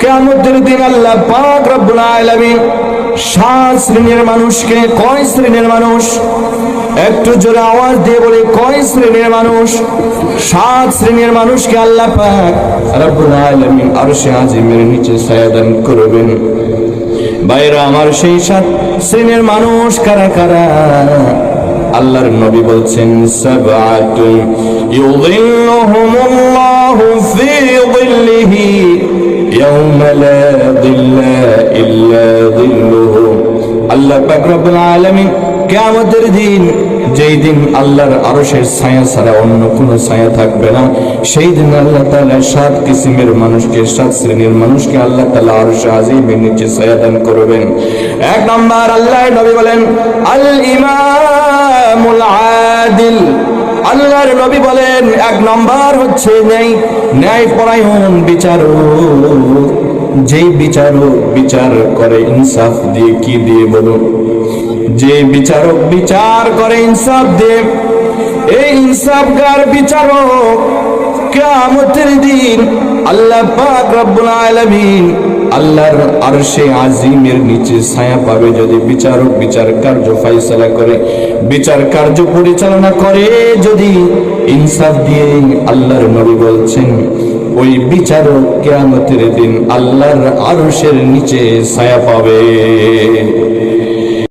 কেয়ামতের দিন আল্লাহ পাক রব্বুল আলামিন সাত শ্রেণির মানুষকে কয় শ্রেণির মানুষ? একটু জোরে আওয়াজ দিয়ে বলে, কয় শ্রেণির মানুষ? সাত শ্রেণির মানুষকে আল্লাহ পাক রব্বুল আলামিন আরশে আজিমের নিচে ছায়াদান করবেন। বাইরে আমার সেই সাত শ্রেণির মানুষ কারা কারা? আল্লাহর নবী বলছেন সাবাতুন ইউযিল্লুহুমুল্লাহু ইয়াওমা লা যিল্লা ইল্লা যিল্লুহু আল্লাহ পাক রব্বুল আলামিন কিয়ামতের দিন, যেই দিন আল্লাহর আরশের ছায়া ছাড়া অন্য কোনো ছায়া থাকবে না, সেই দিন আল্লাহ তাআলা সাত কিসিমের মানুষকে, সাত শ্রেণির মানুষকে আল্লাহ তাআলা আরশে আজিমের নিচে ছায়া দান করবেন। এক নম্বর আল্লাহ নবী বলেন আল ইমামুল আদিল। আল্লাহর নবী বলেন, এক নম্বর হচ্ছে ন্যায়। ন্যায় পরায়ণ বিচারক যেই বিচারক বিচার করে, ইনসাফ দিয়ে কি দিয়ে বলো? যে বিচারক বিচার করে, ইনসাফ দিয়ে। এই ইনসাফগার বিচারক কিয়ামতের দিন আল্লাহ পাক রব্বুল আলামিন আল্লাহর আরশে আজিমের নিচে ছায়া পাবে যদি বিচারক বিচার কার্য ফাইসলা করে, বিচার কার্য পরিচালনা করে, যদি ইনসাফ দিয়ে আল্লাহর নবী বলছেন, ওই বিচারক কেয়ামতের দিন আল্লাহর আরশের নিচে ছায়া পাবে।